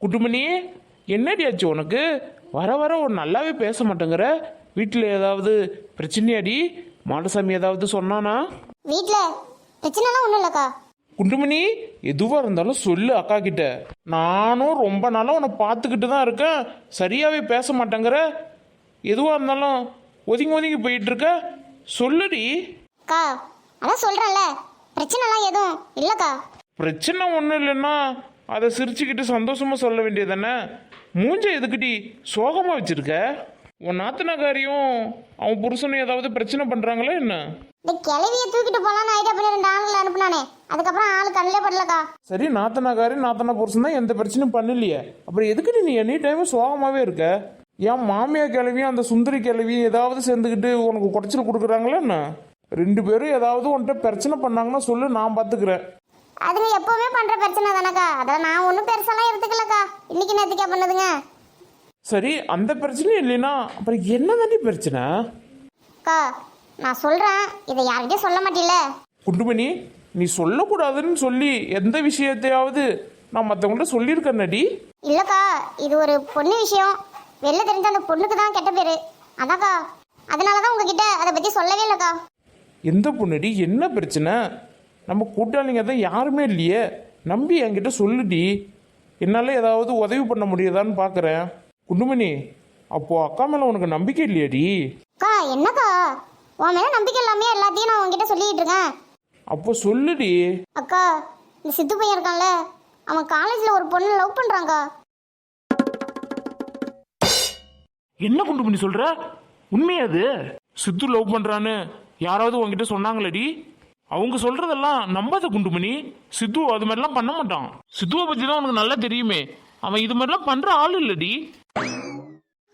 குட்டுமணி என்னடி ஆச்சு உனக்கு? வர வர ஒரு நல்லாவே பேச மாட்டேங்கிற. வீட்டில் ஏதாவது பிரச்சனையாடி? மாடசாமி ஏதாவது சொன்னானா? வீட்டில் பிரச்சனைலாம் ஒன்றும் இல்லைக்கா. குண்டுமணி எதுவாக இருந்தாலும் சொல்லு அக்கா கிட்ட நானும் ரொம்ப நாளாக உன்னை பார்த்துக்கிட்டு தான் இருக்கேன். சரியாகவே பேச மாட்டேங்கிற. எதுவாக இருந்தாலும் ஒதுங்கி ஒதுங்கி போயிட்டு இருக்க சொல்லுடி. அக்கா அதான் சொல்கிறேன்ல பிரச்சனைலாம் எதுவும் இல்லைக்கா. பிரச்சனை ஒன்றும் இல்லைன்னா அதை சிரிச்சுக்கிட்டு சந்தோஷமா சொல்ல வேண்டியதானே மூஞ்ச எதுக்குடி சோகமாக வச்சிருக்க? உன் நாத்தனக்காரியும் அவன் புருஷனும் ஏதாவது பிரச்சனை பண்ணுறாங்களா என்ன? இந்த கிளவியை தூக்கிட்டு போகலான்னு ஐடியா பண்ணி ரெண்டு ஆண்களை அனுப்புனானே. அதுக்கப்புறம் ஆள் கண்ணிலே படலக்கா. சரி நாத்தனாக்காரி நாத்தனா புருஷன் தான் எந்த பிரச்சனையும் பண்ணலையே. அப்புறம் எதுக்குடி நீ எனி டைம் சோகமாகவே இருக்க? ஏன் மாமியா கிளவியும் அந்த சுந்தரி கிளவியும் ஏதாவது சேர்ந்துக்கிட்டு உனக்கு குடைச்சல் கொடுக்குறாங்களா என்ன? ரெண்டு பேரும் ஏதாவது உன்கிட்ட பிரச்சனை பண்ணாங்கன்னா சொல்லு நான் பார்த்துக்கிறேன் அதுங்க எப்பவுமே பண்ற பிரச்சனை தானக்கா? அதெல்லாம் நான் ஒன்றும் பெருசாலாம் எடுத்துக்கலக்கா. இன்னைக்கு நேற்றுக்கா பண்ணுதுங்க? சரி அந்த பிரச்சனையும் இல்லைன்னா அப்புறம் என்ன தாண்டி பிரச்சனை? அக்கா நான் சொல்றேன். இதை யார்கிட்டயும் சொல்ல மாட்டீல்ல? குண்டுமணி நீ சொல்லக்கூடாதுன்னு சொல்லி எந்த விஷயத்தையாவது நான் மற்றவங்கள்ட்ட சொல்லியிருக்கேன்னடி? இல்லக்கா இது ஒரு பொண்ணு விஷயம். வெளில தெரிஞ்ச அந்த பொண்ணுக்கு தான் கெட்ட பேரு. அதாக்கா அதனால தான் உங்ககிட்ட அதை பத்தி சொல்லவே இல்லக்கா. எந்த பொண்ணுடி? என்ன பிரச்சனை? நம்ம கூட்டாளிங்க தான் யாருமே இல்லையே. நம்பி என்கிட்ட சொல்லுடி. என்னால் ஏதாவது உதவி பண்ண முடியுதான்னு பார்க்குறேன் குண்டுமணி அப்போ அக்கா மேலே உனக்கு நம்பிக்கை இல்லையாடி? அக்கா என்னக்கா? உன் மேல நம்பிக்கை இல்லாமே எல்லாத்தையும் நான் உங்ககிட்ட சொல்லிட்டு இருக்கேன். அப்போ சொல்லுடி. அக்கா இந்த சித்து பையன் இருக்கான்ல அவன் காலேஜ்ல ஒரு பொண்ணு லவ் பண்றான்க்கா. என்ன குண்டுமணி சொல்ற? உண்மையா அது? சித்து லவ் பண்றான்னு யாராவது உன்கிட்ட சொன்னாங்களடி? அவங்க சொல்றதெல்லாம் நம்பாத குண்டுமணி. சித்து அது மாதிரிலாம் பண்ண மாட்டான். சித்துவை பத்தி தான் உனக்கு நல்லா தெரியுமே. அவன் இது மாதிரிலாம் பண்ற ஆள் இல்லடி.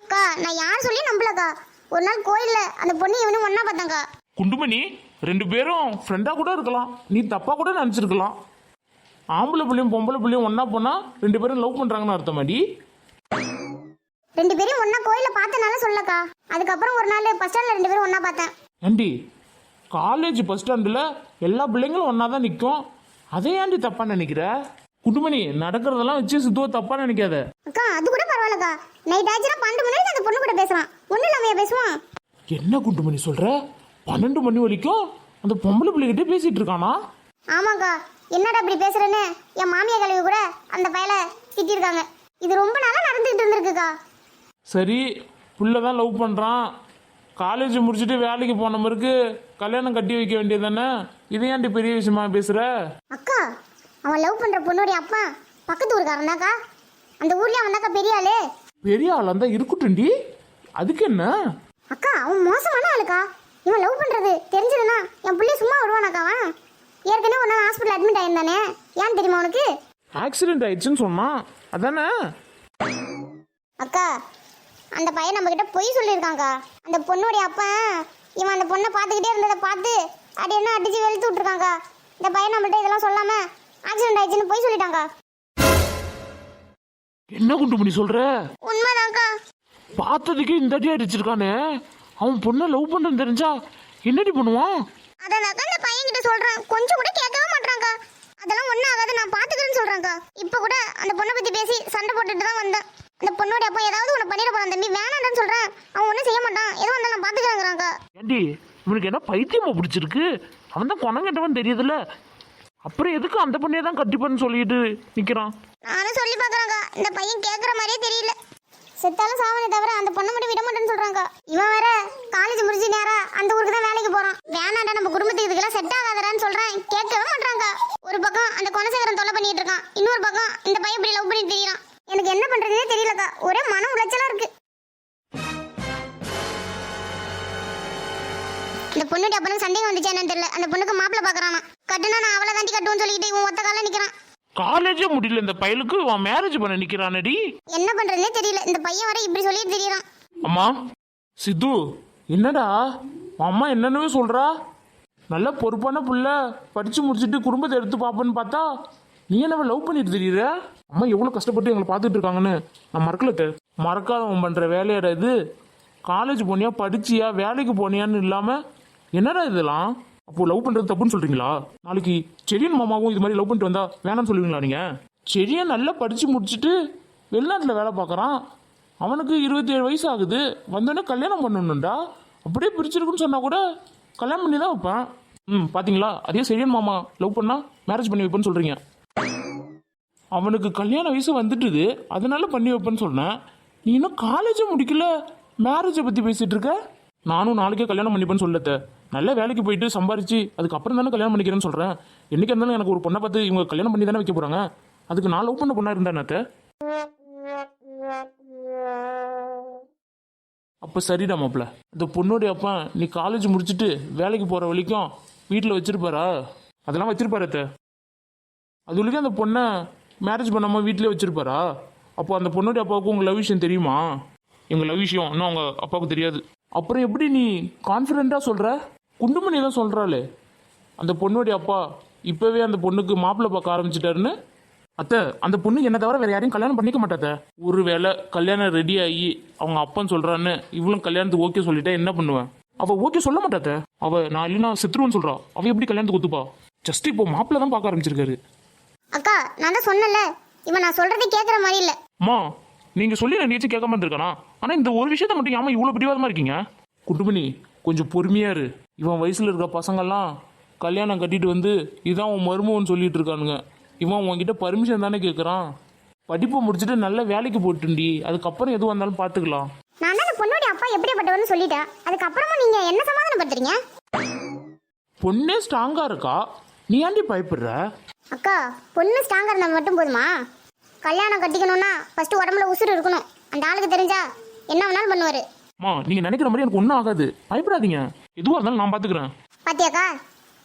அக்கா நான் யார் சொல்லி நம்பலக்கா? ஒரு நாள் கோயில்ல அந்த பொண்ணு இவனும் ஒண்ணா பார்த்தாங்க குண்டுமணி ரெண்டு பேரும் ஃப்ரெண்டா கூட இருக்கலாம். நீ தப்பா கூட நினைச்சிருக்கலாம். ஆம்பளை பிள்ளையும் பொம்பளை பிள்ளையும் ஒண்ணா போனா ரெண்டு பேரும் லவ் பண்றாங்கன்னு அர்த்தமாடி ரெண்டு பேரும் ஒண்ணா கோயில்ல பார்த்தனால சொல்லக்கா. அதுக்கப்புறம் ஒரு நாள் பஸ் ஸ்டாண்ட்ல ரெண்டு பேரும் ஒண்ணா பார்த்தேன். ஏண்டி காலேஜ் பஸ் ஸ்டாண்டில் எல்லா பிள்ளைங்களும் ஒன்றா தான் நிற்கும் அதை ஏன்டி தப்பாக நினைக்கிற? குண்டுமணி நடக்கிறதெல்லாம் வச்சு சித்துவ தப்பாக நினைக்காத. அக்கா அது கூட பரவாயில்லக்கா. நைட் ஆச்சுன்னா பன்னெண்டு மணி அந்த பொண்ணு கூட பேசுறான் ஒண்ணு இல்லாமையா பேசுவான்? என்ன குண்டுமணி சொல்கிற பன்னெண்டு மணி வரைக்கும் அந்த பொம்பளை பிள்ளைகிட்டே பேசிகிட்டு இருக்கானா? ஆமாக்கா. என்னடா இப்படி பேசுறேன்னு என் மாமியா கழுவி கூட அந்த பயலை திட்டிருக்காங்க. இது ரொம்ப நாளா நடந்துகிட்டு இருந்திருக்குக்கா. சரி புள்ள தான் லவ் பண்ணுறான் காலேஜ் முடிச்சுட்டு வேலைக்கு போன பிறகு கல்யாணம் கட்டி வைக்க வேண்டியது தானே இதை ஏன்டி பெரிய விஷயமா பேசுகிற அக்கா அவன் லவ் பண்ற பொண்ணுடைய அப்பா பக்கத்து ஊருக்காரன் தான்க்கா. அந்த ஊர்லயே அவன் தான்க்கா பெரிய ஆளு. பெரிய ஆளாக இருந்தால் இருக்கட்டும்டி. அதுக்கு என்ன? அக்கா அவன் மோசமான ஆளுக்கா. இவன் லவ் பண்றது தெரிஞ்சதுன்னா என் பிள்ளை சும்மா வருவானாக்கா அவன். ஏற்கனவே ஒரு நாள் ஹாஸ்பிட்டல் அட்மிட் ஆயிருந்தானே. ஏன் தெரியுமா உனக்கு? ஆக்சிடென்ட் ஆயிடுச்சுன்னு சொன்னான். அதானே? அக்கா அந்த பையன் நம்ம கிட்ட பொய் சொல்லியிருக்காங்க்கா அந்த பொண்ணுடைய அப்பா இவன் அந்த பொண்ணை பார்த்துக்கிட்டே இருந்ததை பார்த்து அடி என்ன அடிச்சு வெளுத்து விட்டுருக்காங்க்கா இந்த பையன் நம்மள்ட்ட இதெல்லாம் சொல்லாம ஆக்சிடென்ட் ஆயிடுச்சுன்னு பொய் சொல்லிட்டாங்க என்ன குண்டுமணி சொல்கிற உண்மைதான்க்கா. பார்த்ததுக்கே இந்த அடி அடிச்சிருக்கானே. அவன் பொண்ணை லவ் பண்ணுறது தெரிஞ்சா என்னடி பண்ணுவான்? அதான் அந்த பையன் கிட்ட சொல்றேன். கொஞ்சம் கூட கேட்கவே மாட்டாங்க அதெல்லாம் ஒன்றும் ஆகாது நான் பாத்துக்கிறேன்னு சொல்றாங்க இப்போ கூட அந்த பொண்ணை பத்தி பேசி சண்டை போட்டுட்டு தான் வந்தேன். அந்த பொண்ணோட அப்பா ஏதாவது உன்னை பண்ணிட போறான் தம்பி வேணாம்னு சொல்றேன். அவன் ஒன்றும் செய்ய மாட்டான். எதுவும் வந்தாலும் நான் பாத்துக்கிறேங்கிறாங்க ஏண்டி இவனுக்கு என்ன பைத்தியமா பிடிச்சிருக்கு? அவன் தான் குணம் கெட்டவன் தெரியுதுல்ல. அப்புறம் எதுக்கு அந்த பொண்ணையே தான் கட்டிப்பன்னு சொல்லிட்டு நிற்கிறான் நானும் சொல்லி பாக்குறாங்க இந்த பையன் கேக்குற மாதிரியே தெரியல. செத்தாலும் சாவனை தவிர அந்த பொண்ணை மட்டும் விட மாட்டேன்னு சொல்றாங்க. இவன் வேற காலேஜ் முடிஞ்சு நேரா அந்த ஊருக்கு தான் வேலைக்கு போறான். வேணாண்டா நம்ம குடும்பத்துக்கு இதுக்கெல்லாம் செட் ஆகாதடான்னு சொல்றேன். கேட்கவே மாட்டாங்க ஒரு பக்கம் அந்த குணசேகரன் தொல்லை பண்ணிட்டு இருக்கான். இன்னொரு பக்கம் இந்த பையன் இப்படி லவ் பண்ணிட்டு தெரியறான் எனக்கு என்ன பண்றதுனே தெரியலக்கா. ஒரே மன உளைச்சலா இருக்கு. இந்த பொண்ணுடைய அப்பனுக்கு சந்தேகம் வந்துச்சு என்னன்னு தெரியல. அந்த பொண்ணுக்கு மாப்பிள்ள பாக்குறானா கட்டுனா நான் அவளை தாண்டி கட்டுவேன்னு சொல்லிட்டு இவன் ஒத்த கால நிக்கிறான். காலேஜே முடியல இந்த பயலுக்கு. அவன் மேரேஜ் பண்ண நிற்கிறானடி என்ன பண்றதுனே தெரியல. இந்த பையன் வர இப்படி சொல்லிட்டு தெரியறான். அம்மா சித்து என்னடா? அம்மா என்னன்னு சொல்றா. நல்ல பொறுப்பான புள்ள. படிச்சு முடிச்சுட்டு குடும்பத்தை எடுத்து பார்ப்பேன்னு பார்த்தா நீ என்ன லவ் பண்ணிட்டு தெரியுற அம்மா எவ்வளோ கஷ்டப்பட்டு எங்களை பார்த்துட்டு இருக்காங்கன்னு நான் மறக்கல அத்தை. மறக்காதவன் பண்ற வேலையாட இது. காலேஜ் போனியா படிச்சியா வேலைக்கு போனியான்னு இல்லாம என்னடா இதெல்லாம்? அப்போ லவ் பண்றது தப்புன்னு சொல்றீங்களா? நாளைக்கு செடியன் மாமாவும் இது மாதிரி லவ் பண்ணிட்டு வந்தா வேணாம்னு சொல்லுவீங்களா நீங்க? செடியை நல்லா படிச்சு முடிச்சுட்டு வெளிநாட்டில் வேலை பார்க்குறான். அவனுக்கு இருபத்தி ஏழு வயசு ஆகுது. வந்தோடனே கல்யாணம் பண்ணணும்டா. அப்படியே பிரிச்சிருக்குன்னு சொன்னா கூட கல்யாணம் பண்ணி தான் வைப்பேன். ம் பாத்தீங்களா? அதே செடியன் மாமா லவ் பண்ணா மேரேஜ் பண்ணி வைப்பேன்னு சொல்றீங்க. அவனுக்கு கல்யாண வயசு வந்துட்டுது. அதனால பண்ணி வைப்பேன்னு சொன்னேன். நீ இன்னும் காலேஜை முடிக்கல? மேரேஜை பற்றி பேசிட்டு இருக்க? நானும் நாளைக்கே கல்யாணம் பண்ணிப்பேன்னு சொல்லத்த. நல்ல வேலைக்கு போயிட்டு சம்பாரிச்சு அதுக்கப்புறம் தானே கல்யாணம் பண்ணிக்கிறேன்னு சொல்கிறேன் என்னைக்கு இருந்தாலும் எனக்கு ஒரு பொண்ணை பார்த்து இவங்க கல்யாணம் பண்ணி தானே வைக்க போகிறாங்க அதுக்கு நான் லவ் பண்ண பொண்ணா இருந்தானத்த அப்போ சரிடா மாப்ள இந்த பொண்ணுடைய அப்பா நீ காலேஜ் முடிச்சுட்டு வேலைக்கு போகிற வரைக்கும் வீட்டில் வச்சிருப்பாரா? அதெல்லாம் வச்சிருப்பாரு அத்தை. அது அந்த பொண்ணை மேரேஜ் பண்ணாமல் வீட்டிலே வச்சிருப்பாரா? அப்போ அந்த பொண்ணுடைய அப்பாவுக்கு உங்கள் லவ் விஷயம் தெரியுமா? எங்கள் லவ் விஷயம் இன்னும் அவங்க அப்பாவுக்கு தெரியாது. அப்புறம் எப்படி நீ கான்ஃபிடென்ட்டாக சொல்கிற குண்டுமணி தான் சொல்கிறாளே அந்த பொண்ணுடைய அப்பா இப்போவே அந்த பொண்ணுக்கு மாப்பிள்ளை பார்க்க ஆரம்பிச்சிட்டாருன்னு? அத்தை அந்த பொண்ணு என்ன தவிர வேறு யாரையும் கல்யாணம் பண்ணிக்க மாட்டாத்த ஒரு வேளை கல்யாணம் ரெடி ஆகி அவங்க அப்பான்னு சொல்கிறான்னு இவளும் கல்யாணத்துக்கு ஓகே சொல்லிட்டா என்ன பண்ணுவேன்? அவள் ஓகே சொல்ல மாட்டாத்த அவள் நான் இல்லைன்னா செத்துருவேன்னு சொல்கிறா அவள் எப்படி கல்யாணத்துக்கு ஒத்துப்பா? ஜஸ்ட் இப்போ மாப்பிள்ளை தான் பார்க்க ஆரம்பிச்சிருக்காரு. அக்கா நான் தான் சொன்னல இவன் நான் சொல்றதை கேட்குற மாதிரி இல்லை. அம்மா நீங்க சொல்லி நான் நீச்சு கேட்காம இருந்திருக்கானா? ஆனா இந்த ஒரு விஷயத்த மட்டும் ஏமா இவ்வளவு பிடிவாதமா இருக்கீங்க? குட்டுமணி கொஞ்சம் பொறுமையா இரு. இவன் வயசுல இருக்க பசங்கெல்லாம் கல்யாணம் கட்டிட்டு வந்து இதான் உன் மருமகன் சொல்லிட்டு இருக்கானுங்க. இவன் உன்கிட்ட பர்மிஷன் தானே கேட்குறான் படிப்பை முடிச்சுட்டு நல்ல வேலைக்கு போட்டுண்டி அதுக்கப்புறம் எது வந்தாலும் பார்த்துக்கலாம் நான் தான் பொண்ணுடைய அப்பா எப்படிப்பட்டவன்னு சொல்லிட்டேன். அதுக்கப்புறமா நீங்க என்ன சமாதானப்படுத்துறீங்க? பொண்ணே ஸ்ட்ராங்கா இருக்கா? நீ ஏன்டி பயப்படுற? அக்கா பொண்ணு ஸ்ட்ராங்கா இருந்தா மட்டும் போதுமா? கல்யாணம் கட்டிக்கணும்னா ஃபர்ஸ்ட் உடம்புல உசுறு இருக்கணும். அந்த ஆளுக்கு தெரிஞ்சா என்ன வேணாலும் பண்ணுவாரு. அம்மா நீங்க நினைக்கிற மாதிரி எனக்கு ஒன்றும் ஆகாது. பயப்படாதீங்க. எதுவாக இருந்தாலும் நான் பார்த்துக்கிறேன் பாத்தியாக்கா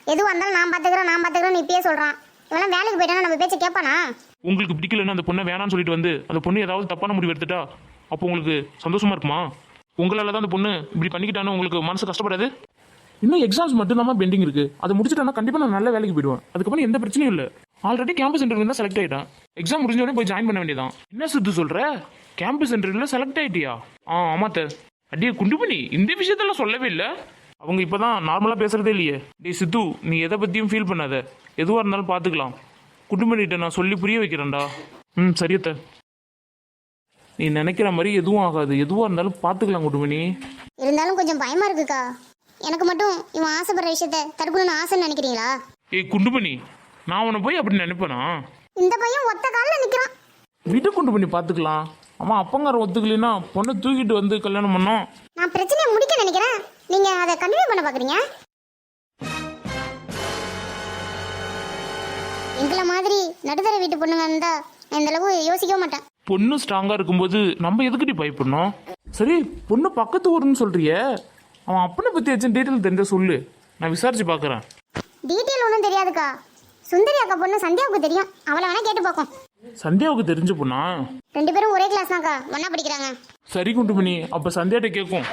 எதுவாக இருந்தாலும் நான் பார்த்துக்கிறேன் நான் பார்த்துக்கிறேன் இப்பயே சொல்றான். இவெல்லாம் வேலைக்கு போயிட்டானா நம்ம பேச்ச கேட்பானா உங்களுக்கு பிடிக்கலன்னு அந்த பொண்ணை வேணாம்னு சொல்லிட்டு வந்து அந்த பொண்ணு ஏதாவது தப்பான முடிவு எடுத்துட்டா அப்போ உங்களுக்கு சந்தோஷமா இருக்குமா? உங்களால தான் அந்த பொண்ணு இப்படி பண்ணிக்கிட்டான்னு உங்களுக்கு மனசு கஷ்டப்படாது? இன்னும் எக்ஸாம்ஸ் மட்டும் தான் பெண்டிங் இருக்கு. அதை முடிச்சுட்டா கண்டிப்பா நான் நல்ல வேலைக்கு போயிடுவேன். அதுக்கப்புறம் எந்த பிரச்சனையும் இல்லை. ஆல்ரெடி கேம்பஸ் இன்டர்வியூ தான் செலக்ட் ஆயிட்டேன். எக்ஸாம் முடிஞ்ச உடனே போய் ஜாயின் பண்ண வேண்டியதான் என்ன சித்து சொல்ற? கேம்பஸ் இன்டர்வியூல செலக்ட் ஆயிட்டியா? ஆ ஆமாத்த. அடியே குண்டு பண்ணி இந்த விஷயத்தெல்லாம் சொல்லவே இல்லை. அவங்க இப்போதான் நார்மலா பேசுறதே இல்லையே. டே சித்து நீ எதை பத்தியும் ஃபீல் பண்ணாத. எதுவா இருந்தாலும் பாத்துக்கலாம். குண்டுமணிகிட்ட நான் சொல்லி புரிய வைக்கிறேன்டா. ம் சரியத்த நீ நினைக்கிற மாதிரி எதுவும் ஆகாது. எதுவாக இருந்தாலும் பார்த்துக்கலாம் குட்டுமணி இருந்தாலும் கொஞ்சம் பயமா இருக்குக்கா. எனக்கு மட்டும் இவன் ஆசைப்படுற விஷயத்த தடுக்கணும்னு ஆசைன்னு நினைக்கிறீங்களா? ஏய் குண்டுமணி நான் உன்னை போய் அப்படி நினைப்பேனா? இந்த பையன் ஒத்த காலில் நிற்கிறான் விட்டு குண்டு பண்ணி பார்த்துக்கலாம். அம்மா அப்பங்கார ஒத்துக்கலைன்னா பொண்ணை தூக்கிட்டு வந்து கல்யாணம் பண்ணோம். நான் பிரச்சனையை முடிக்க நினைக்கிறேன். நீங்க அதை கண்டினியூ பண்ண பாக்குறீங்க? எங்களை மாதிரி நடுத்தர வீட்டு பொண்ணுங்க இருந்தா இந்த அளவு யோசிக்க மாட்டேன். பொண்ணு ஸ்ட்ராங்காக இருக்கும்போது நம்ம எதுக்கிட்டி பயப்படணும்? சரி பொண்ணு பக்கத்து ஊருன்னு சொல்றியே. அவன் அப்பனை பற்றி ஏதாச்சும் டீட்டெயில் தெரிஞ்ச சொல்லு. நான் விசாரிச்சு பார்க்குறேன் டீட்டெயில் ஒன்றும் தெரியாதுக்கா. சுந்தரி அக்கா பொண்ணு சந்தியாவுக்கு தெரியும். அவளை வேணா கேட்டு பார்க்கும் சந்தியாவுக்கு தெரிஞ்ச பொண்ணா? ரெண்டு பேரும் ஒரே கிளாஸ் தான்க்கா. ஒண்ணா படிக்கிறாங்க. சரி குண்டுமணி அப்போ சந்தியாட்ட கேட்கும்